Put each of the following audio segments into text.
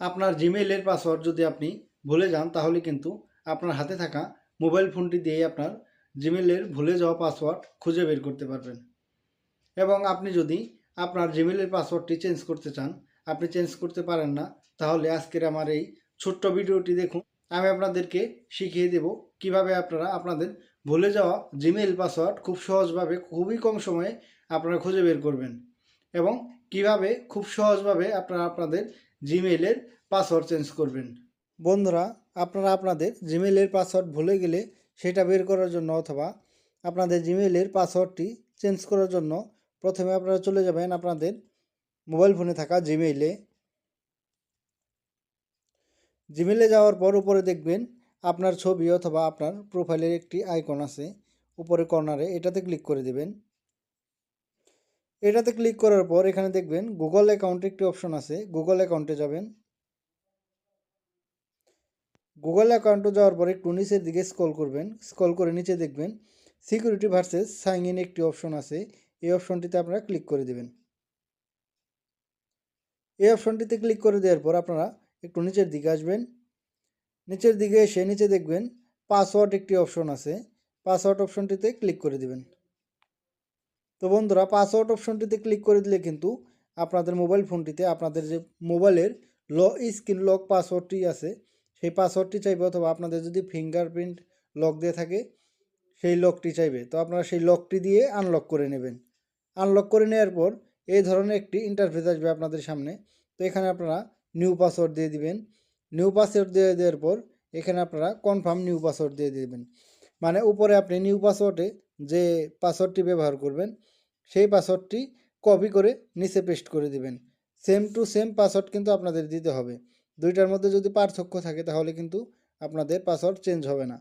আপনার জিমেইলের পাসওয়ার্ড যদি আপনি ভুলে যান, তাহলে কিন্তু আপনার হাতে থাকা মোবাইল ফোনটি দিয়েই আপনার জিমেইলের ভুলে যাওয়া পাসওয়ার্ড খুঁজে বের করতে পারবেন। এবং আপনি যদি আপনার জিমেইলের পাসওয়ার্ডটি চেঞ্জ করতে চান, আপনি চেঞ্জ করতে পারেন না, তাহলে আজকের আমার এই ছোট্ট ভিডিওটি দেখুন। আমি আপনাদেরকে শিখিয়ে দেব কীভাবে আপনারা আপনাদের ভুলে যাওয়া জিমেইল পাসওয়ার্ড খুব সহজভাবে, খুবই কম সময়ে আপনারা খুঁজে বের করবেন এবং কীভাবে খুব সহজভাবে আপনারা আপনাদের জিমেইলের পাসওয়ার্ড চেঞ্জ করবেন। বন্ধুরা, আপনারা আপনাদের জিমেইলের পাসওয়ার্ড ভুলে গেলে সেটা বের করার জন্য অথবা আপনাদের জিমেইলের পাসওয়ার্ডটি চেঞ্জ করার জন্য প্রথমে আপনারা চলে যাবেন আপনাদের মোবাইল ফোনে থাকা জিমেইলে জিমেলে যাওয়ার পর উপরে দেখবেন আপনার ছবি অথবা আপনার প্রোফাইলের একটি আইকন আছে। উপরে কর্নারে এটাতে ক্লিক করে দেবেন। এটাতে ক্লিক করার পর এখানে দেখবেন গুগল অ্যাকাউন্টে একটি অপশন আছে। গুগল অ্যাকাউন্টে যাবেন। গুগল অ্যাকাউন্টে যাওয়ার পর একটু নিচের দিকে স্ক্রল করবেন। স্ক্রল করে নিচে দেখবেন সিকিউরিটি ভার্সেস সাইন ইন একটি অপশন আছে। এই অপশনটিতে আপনারা ক্লিক করে দেবেন। এই অপশনটিতে ক্লিক করে দেওয়ার পর আপনারা একটু নিচের দিকে আসবেন। নিচের দিকে এসে নিচে দেখবেন পাসওয়ার্ড একটি অপশন আছে। পাসওয়ার্ড অপশনটিতে ক্লিক করে দিবেন। তো বন্ধুরা পাসওয়ার্ড অপশনটিতে ক্লিক করে দিলে কিন্তু আপনাদের মোবাইল ফোনটিতে আপনাদের যে মোবাইলের ল স্ক্রিন লক পাসওয়ার্ডটি আছে, সেই পাসওয়ার্ডটি চাইবে অথবা আপনাদের যদি ফিঙ্গারপ্রিন্ট লক দিয়ে থাকে, সেই লকটি চাইবে। তো আপনারা সেই লকটি দিয়ে আনলক করে নেবেন। আনলক করে নেওয়ার পর এই ধরনের একটি ইন্টারফেস আসবে আপনাদের সামনে। তো এখানে আপনারা নিউ পাসওয়ার্ড দিয়ে দিবেন। নিউ পাসওয়ার্ড দিয়ে দেওয়ার পর এখানে আপনারা কনফার্ম নিউ পাসওয়ার্ড দিয়ে দিবেন। মানে উপরে আপনি নিউ পাসওয়ার্ডে যে পাসওয়ার্ডটি ব্যবহার করবেন, সেই পাসওয়ার্ডটি কপি করে নিচে পেস্ট করে দিবেন। সেম টু সেম পাসওয়ার্ড কিন্তু আপনাদের দিতে হবে। দুইটার মধ্যে যদি পার্থক্য থাকে, তাহলে কিন্তু আপনাদের পাসওয়ার্ড চেঞ্জ হবে না।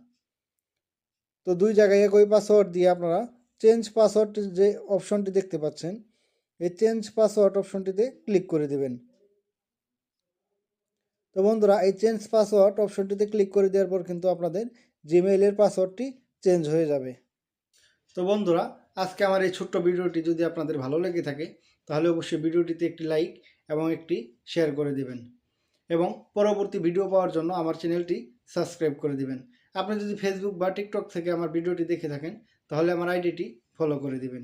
তো দুই জায়গায় একই পাসওয়ার্ড দিয়ে আপনারা চেঞ্জ পাসওয়ার্ড যে অপশনটি দেখতে পাচ্ছেন, এই চেঞ্জ পাসওয়ার্ড অপশনটিতে ক্লিক করে দেবেন। তো বন্ধুরা, এই চেঞ্জ পাসওয়ার্ড অপশনটিতে ক্লিক করে দেওয়ার পর কিন্তু আপনাদের জিমেইলের পাসওয়ার্ডটি চেঞ্জ হয়ে যাবে। তো বন্ধুরা, আজকে আমার এই ছোট্ট ভিডিওটি যদি আপনাদের ভালো লেগে থাকে, তাহলে অবশ্যই ভিডিওটিতে একটি লাইক এবং একটি শেয়ার করে দিবেন। এবং পরবর্তী ভিডিও পাওয়ার জন্য আমার চ্যানেলটি সাবস্ক্রাইব করে দিবেন। আপনি যদি ফেসবুক বা টিকটক থেকে আমার ভিডিওটি দেখে থাকেন, তাহলে আমার আইডিটি ফলো করে দিবেন।